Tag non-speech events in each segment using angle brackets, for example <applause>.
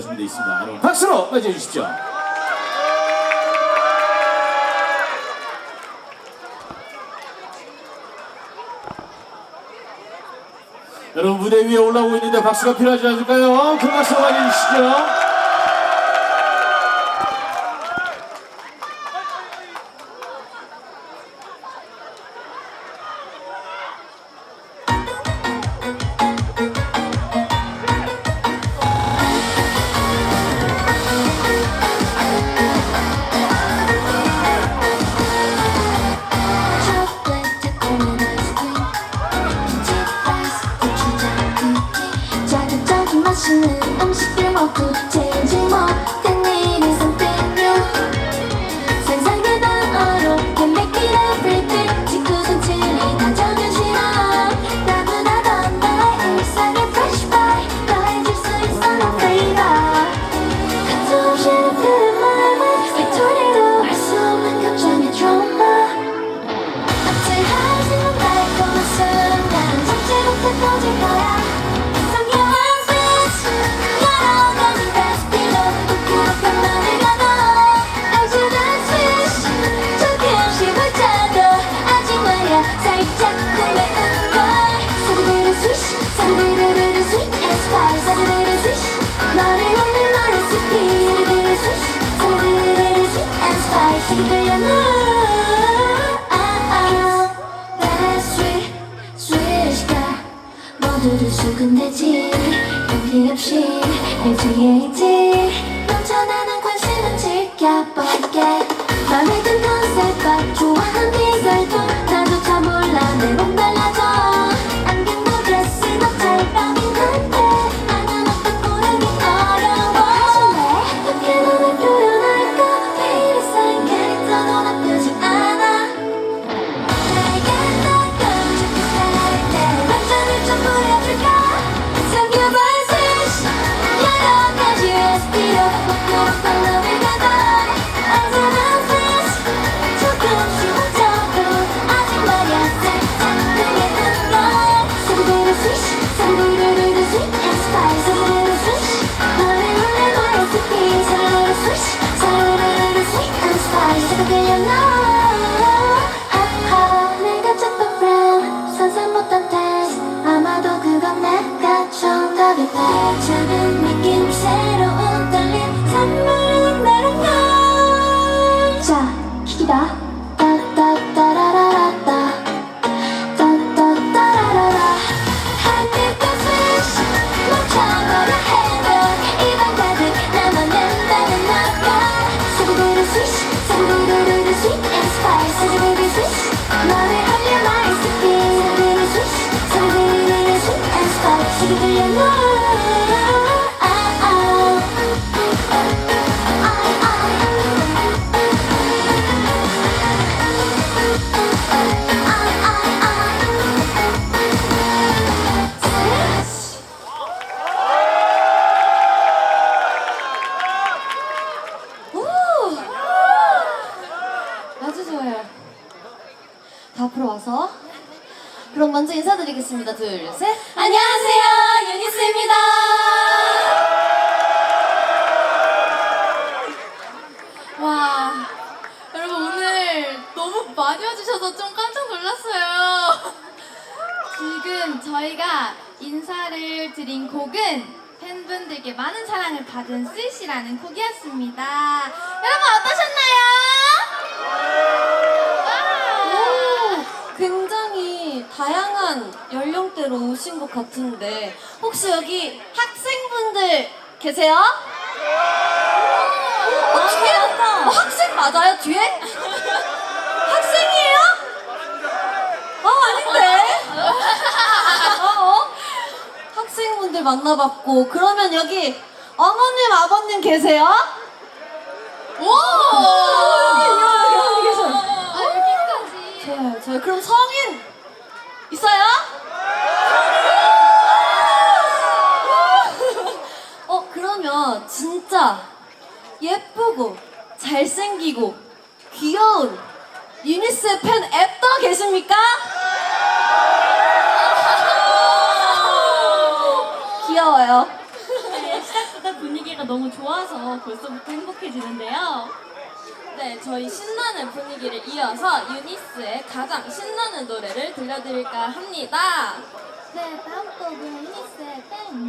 준비되어 있습니다. 여러분 박수로 맞이해 주십시오. 여러분 무대 위에 올라오고 있는데 박수가 필요하지 않을까요? 큰 박수 맞이해 주시죠. 있지 넘쳐나는 관심은 지켜볼게. 맘에 든 컨셉 그럼 먼저 인사드리겠습니다. 둘, 셋. 안녕하세요. 유니스입니다. 와, 여러분 오늘 너무 많이 와주셔서 좀 깜짝 놀랐어요. 지금 저희가 인사를 드린 곡은 팬분들께 많은 사랑을 받은 스윗이라는 곡이었습니다. 여러분 어떠셨나요? 와! 굉장히 다양한 연령대로 오신 것 같은데 혹시 여기 학생분들 계세요? 어, 뒤에 어, 학생 맞아요? 뒤에? <laughs> 학생이에요? 어 아닌데? 어, 어? 학생분들 만나봤고 그러면 여기 어머님 아버님 계세요? 오! 여기 여기 여기 계셔요. 아, 여기까지. 좋아요, 좋아요. 그럼 성인 있어요? 어, 그러면 진짜 예쁘고 잘생기고 귀여운 유니스 팬 앱더 계십니까? 귀여워요. 네, 시작부터 분위기가 너무 좋아서 벌써부터 행복해지는데요. 네, 저희 신나는 분위기를 이어서 유니스의 가장 신나는 노래를 들려드릴까 합니다. 네, 다음 곡은 유니스의 팬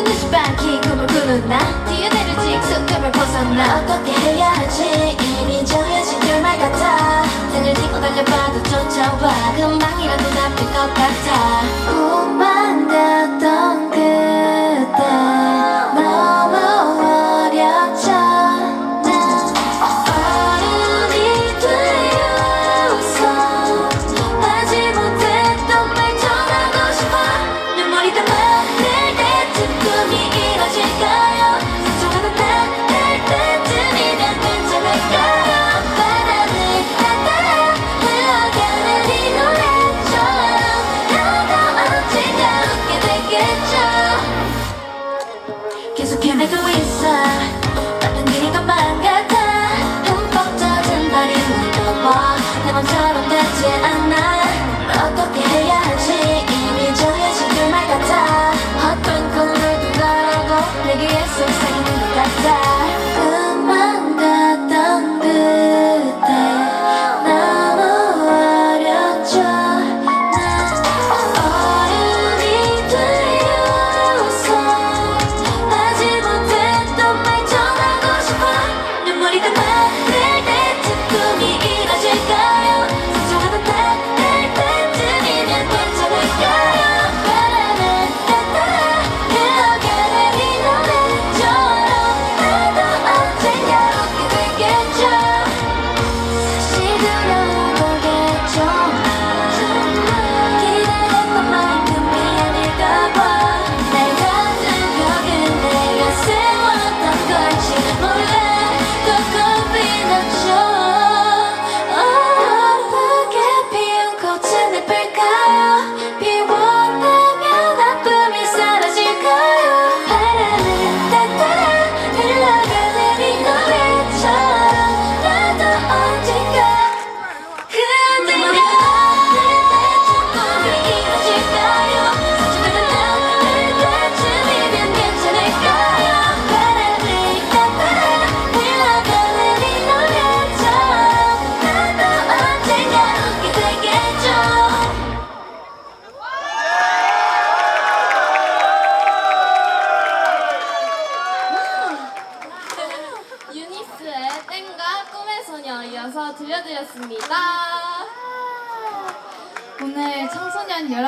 모든 듯이 밝히 꿈을 꾸는 나. 뛰어내려 직속감을 벗어나. 어떻게 해야 하지? 이미 정해진 결말 같아. 등을 딛고 달려봐도 쫓아와. 금방이라도 잡힐 것 같아. 꿈만 같던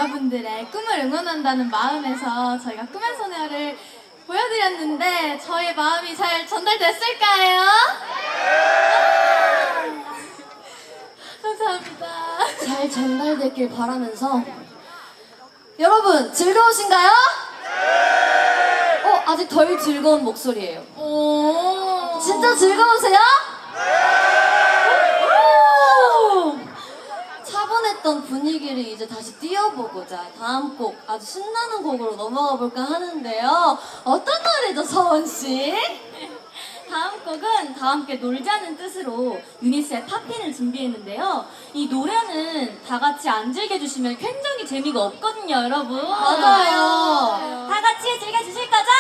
여러분들의 꿈을 응원한다는 마음에서 저희가 꿈의 소녀를 보여드렸는데 저희 마음이 잘 전달됐을까요? 아, 감사합니다. 잘 전달됐길 바라면서 여러분 즐거우신가요? 어 아직 덜 즐거운 목소리예요. 오 진짜 즐거우세요? 흘러갔던 분위기를 이제 다시 띄워보고자 다음 곡 아주 신나는 곡으로 넘어가 볼까 하는데요. 어떤 노래죠, 서원 씨? <laughs> 다음 곡은 다 함께 놀자는 뜻으로 유니스의 파핀을 준비했는데요. 이 노래는 다 같이 안 즐겨주시면 굉장히 재미가 없거든요, 여러분. 맞아요. 다 같이 즐겨주실 거죠?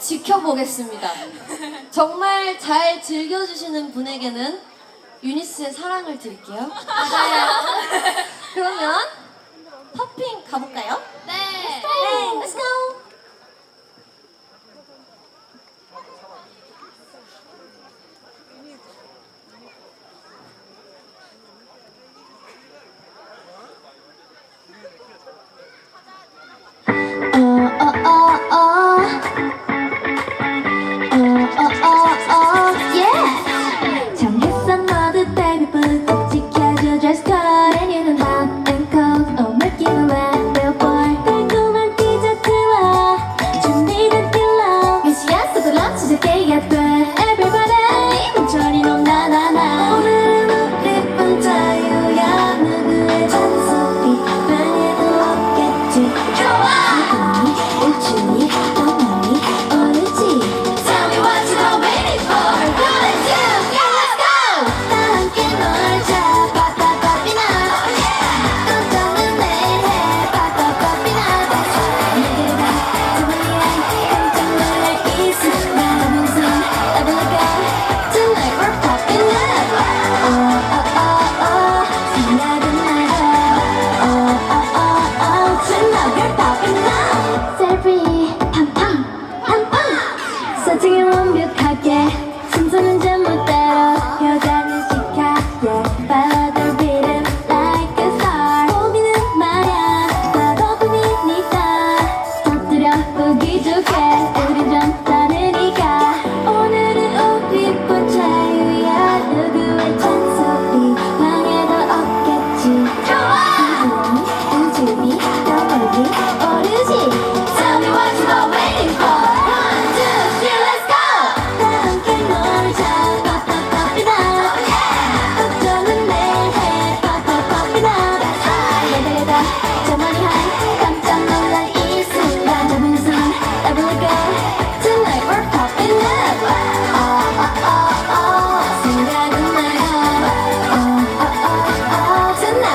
지켜보겠습니다. <laughs> 정말 잘 즐겨주시는 분에게는 유니스의 사랑을 드릴게요. 맞아요. <laughs> 그러면 퍼핑 가볼까요? 네. Let's go.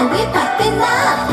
and we popping up.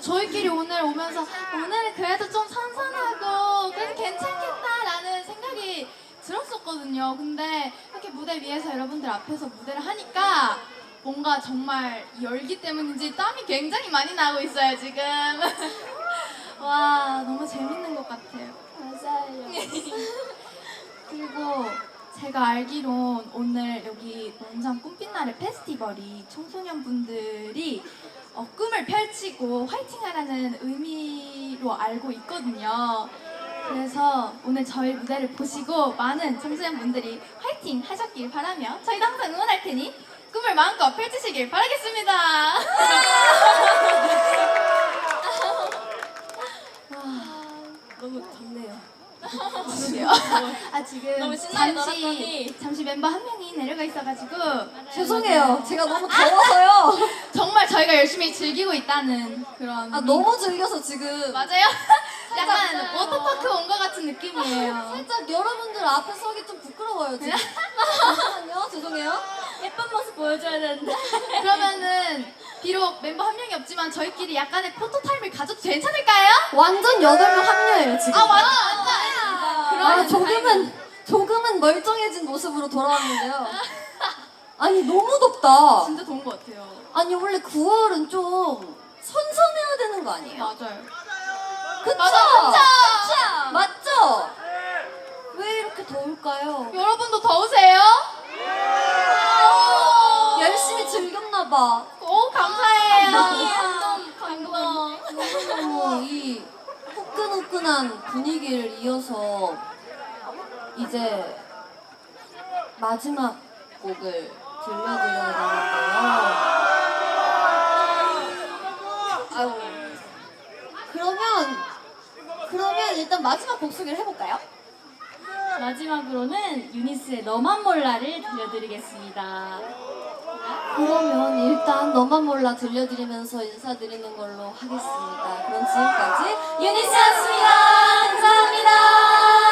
저희끼리 오늘 오면서 오늘은 그래도 좀 선선하고 그래도 괜찮겠다라는 생각이 들었었거든요. 근데 이렇게 무대 위에서 여러분들 앞에서 무대를 하니까 뭔가 정말 열기 때문인지 땀이 굉장히 많이 나고 있어요, 지금. <laughs> 와, 너무 재밌는 것 같아요. 맞아요. <laughs> 그리고 제가 알기론 오늘 여기 농산 꿈빛 날의 페스티벌이 청소년분들이 어, 꿈을 펼치고 화이팅하라는 의미로 알고 있거든요. 그래서 오늘 저희 무대를 보시고 많은 청소년 분들이 화이팅 하셨길 바라며 저희도 항상 응원할 테니 꿈을 마음껏 펼치시길 바라겠습니다. <laughs> 너무 덥네요. 그러게요. 아 지금 너무 신나게 잠시 놀았더니. 잠시 멤버 한 명이 내려가 있어가지고 죄송해요. 제가 너무 더워서요. <laughs> 정말 저희가 열심히 즐기고 있다는 그런 아 너무 즐겨서 지금 맞아요? <laughs> 약간. 워터파크 온 것 같은 느낌이에요. <laughs> 살짝 여러분들 앞에 서기 좀 부끄러워요 지금. 잠시만요. 죄송해요. 예쁜 모습 보여줘야 되는데. 그러면은 비록 멤버 한 명이 없지만 저희끼리 약간의 포토 타임을 가져도 괜찮을까요? 완전 여덟 명 합류해요 지금. 아 맞아 맞아. 아, 조금은 조금은 멀쩡해진 모습으로 돌아왔는데요. <laughs> 아니 너무 덥다. 진짜 좋은 것 같아요. 아니 원래 9월은 좀 선선해야 되는 거 아니에요? 맞아요. 그쵸? 맞아, 그쵸? 맞죠? 왜 이렇게 더울까요? 여러분도 더우세요? 열심히 즐겼나 봐. 오 감사해요. 감동, 감동. 너무너무 이 후끈후끈한 분위기를 이어서 이제 마지막 곡을 들려드려야 되는데요. 아유. 그러면 그러면 일단 마지막 곡 소개를 해볼까요? 마지막으로는 유니스의 너만 몰라를 들려드리겠습니다. 그러면 일단 너만 몰라 들려드리면서 인사드리는 걸로 하겠습니다. 그럼 지금까지 유니스였습니다. 감사합니다.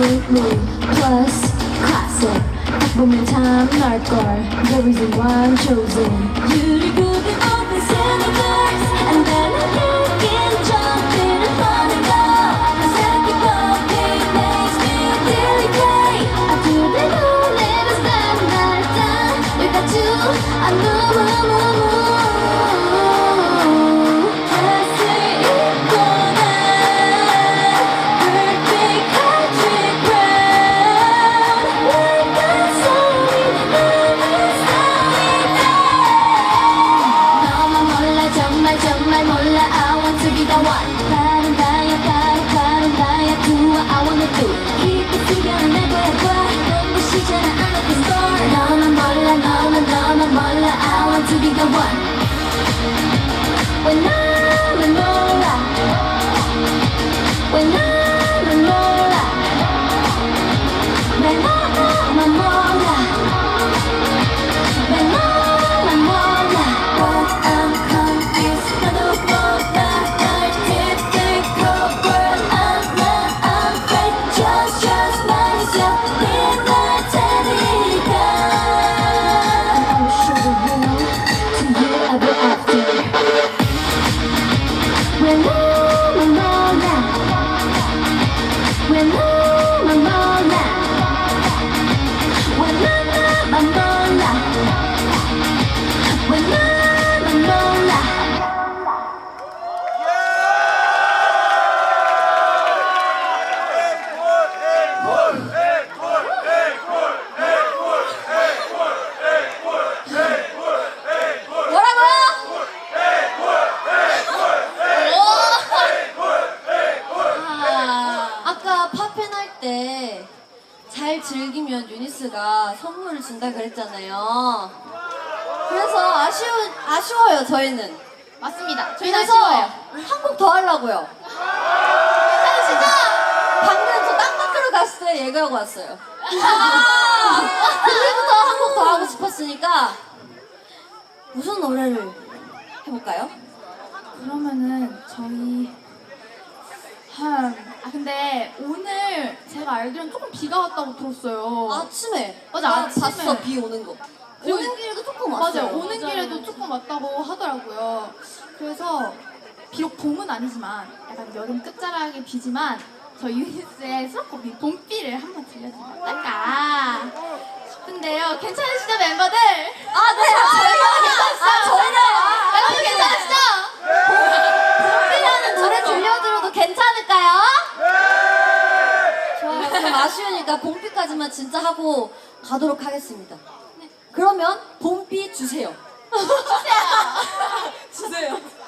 Absolutely plus classic. Woman time hardcore. The reason why I'm chosen. You and 무슨 노래를 해볼까요? 그러면은 저희 한 아, 근데 오늘 제가 알기로는 조금 비가 왔다고 들었어요. 아침에 맞아, 나 아침에. 봤어 비 오는 거. 오는 길에도 조금 왔어요. 맞아요. 오는 길에도 조금 왔다고 하더라고요. 그래서 비록 봄은 아니지만 약간 여름 끝자락에 비지만 저 유니스의 수록곡 봄비를 한번 들려주면 어떨까? 싶은데요. 괜찮으시죠, 멤버들? 아, 네, 아, 아 저희가 네. 괜찮았어요. 아, 저희가. 아, 네. 여러분 네. 괜찮으시죠? 봄비라는 노래 들려드려도 괜찮을까요? 좋아요. 그럼 아쉬우니까 봄비까지만 진짜 하고 가도록 하겠습니다. 그러면 봄비 주세요. 주세요. <laughs> 주세요.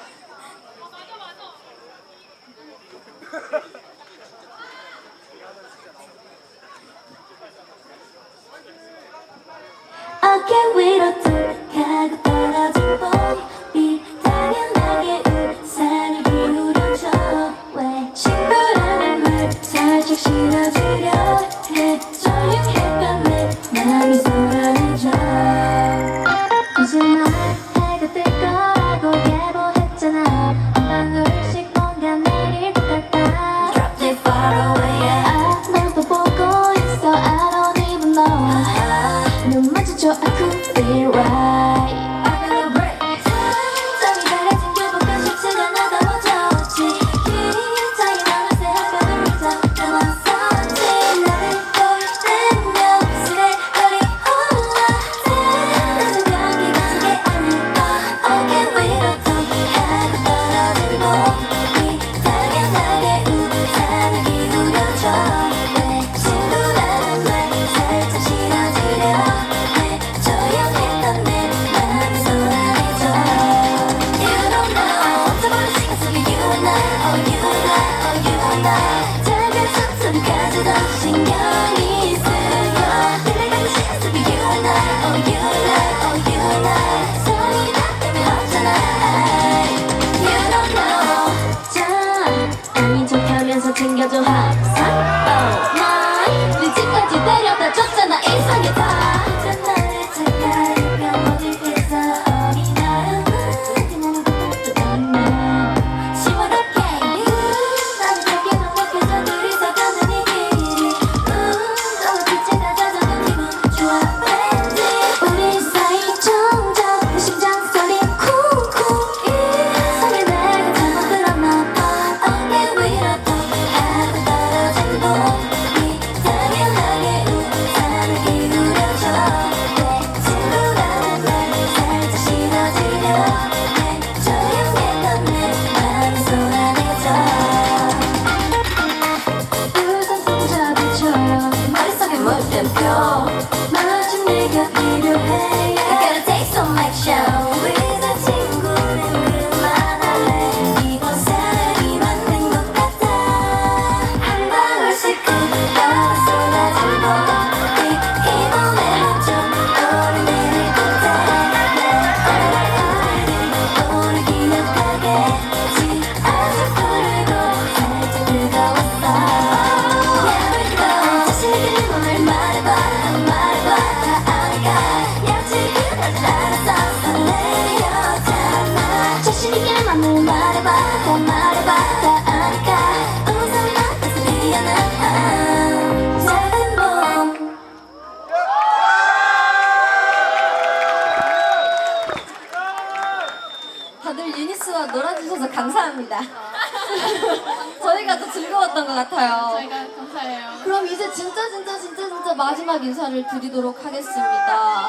인사를 드리도록 하겠습니다.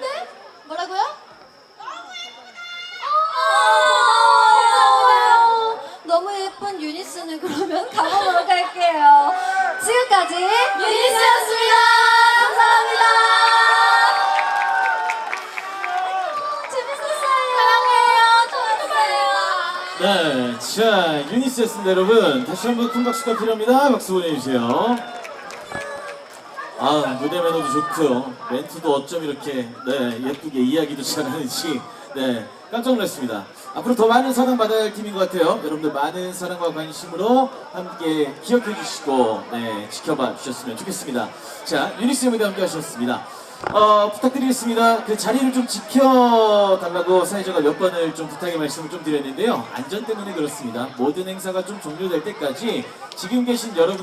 네? 뭐라고요? 아, 너무 예쁜 유니스는 그러면 가보도록 할게요. 지금까지 유니스였습니다. 감사합니다. 재밌었어요. 사랑해요. 좋았어요. 네, 자 유니스였습니다 여러분. 다시 한번 큰 박수가 필요합니다. 박수 보내주세요. 아 무대 매너도 좋고요. 멘트도 어쩜 이렇게 네 예쁘게 이야기도 잘하는지 네 깜짝 놀랐습니다. 앞으로 더 많은 사랑 받아야 할 팀인 것 같아요. 여러분들 많은 사랑과 관심으로 함께 기억해 주시고 네 지켜봐 주셨으면 좋겠습니다. 자 유니스의 무대 함께 하셨습니다. 어 부탁드리겠습니다. 그 자리를 좀 지켜달라고 사회자가 몇 번을 좀 부탁의 말씀을 좀 드렸는데요. 안전 때문에 그렇습니다. 모든 행사가 좀 종료될 때까지 지금 계신 여러분